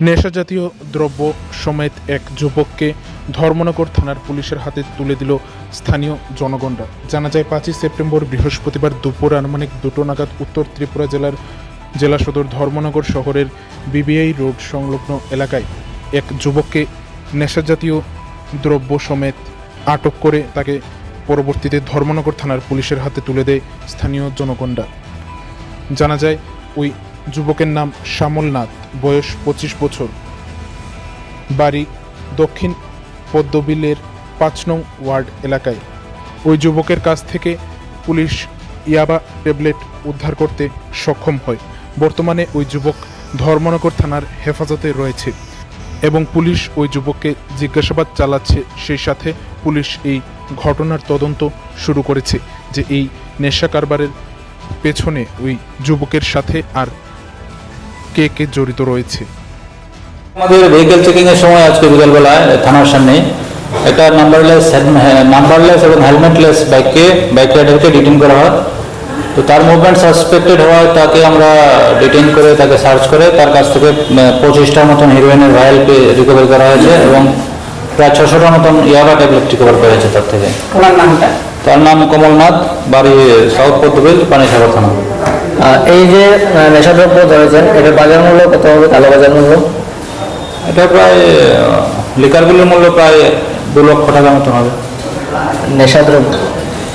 নেশাজাতীয় দ্রব্য সমেত এক যুবককে ধর্মনগর থানার পুলিশের হাতে তুলে দিল স্থানীয় জনগণরা। জানা যায়, পাঁচই সেপ্টেম্বর বৃহস্পতিবার দুপুর আনুমানিক দুটো নাগাদ উত্তর ত্রিপুরা জেলার জেলা সদর ধর্মনগর শহরের বিবিআই রোড সংলগ্ন এলাকায় এক যুবককে নেশাজাতীয় দ্রব্য সমেত আটক করে তাকে পরবর্তীতে ধর্মনগর থানার পুলিশের হাতে তুলে দেয় স্থানীয় জনগণরা। জানা যায়, ওই যুবকের নাম শ্যামল নাথ বয়স পঁচিশ বছর। বাড়ি দক্ষিণ পদ্মবিলের পাঁচ নং ওয়ার্ড এলাকায়। ওই যুবকের কাছ থেকে পুলিশ ইয়াবা ট্যাবলেট উদ্ধার করতে সক্ষম হয়। বর্তমানে ওই যুবক ধর্মনগর থানার হেফাজতে রয়েছে এবং পুলিশ ওই যুবককে জিজ্ঞাসাবাদ চালাচ্ছে। সেই সাথে পুলিশ এই ঘটনার তদন্ত শুরু করেছে যে এই নেশা কারবারের পেছনে ওই যুবকের সাথে আর কে কে জড়িত রয়েছে? আমাদের ভেহিকেল চেকিং এর সময় আজকে বিকালবেলায় থানার সামনে একটা নাম্বারলেস নাম্বারলেস এবং হেলমেটলেস বাইককে বাইক রাইডারকে ডিটেন করা হয়। তো তার মুভমেন্ট সাসপেক্টেড হওয়ায় তাকে আমরা ডিটেন করে তাকে সার্চ করে তার কাছ থেকে পঁচিশটার মতন হিরোইনের ভাইল রিকভার করা হয়েছে এবং প্রায় ছশোটার মতন ইয়াবা ট্যাবলেট রিকভার করা হয়েছে তার থেকে। তার নাম কমলনাথ বাড়ি সাউথ পদ্মবিল পানিসাগর থানা। এই যে নেশাদ্রব্য ধরেছেন এটার বাজার মূল্য কত হবে? কালো বাজার মূল্য? এটা প্রায় লিকারগুলির মূল্য প্রায় দু লক্ষ টাকার মতো হবে। নেশাদ্রব্য?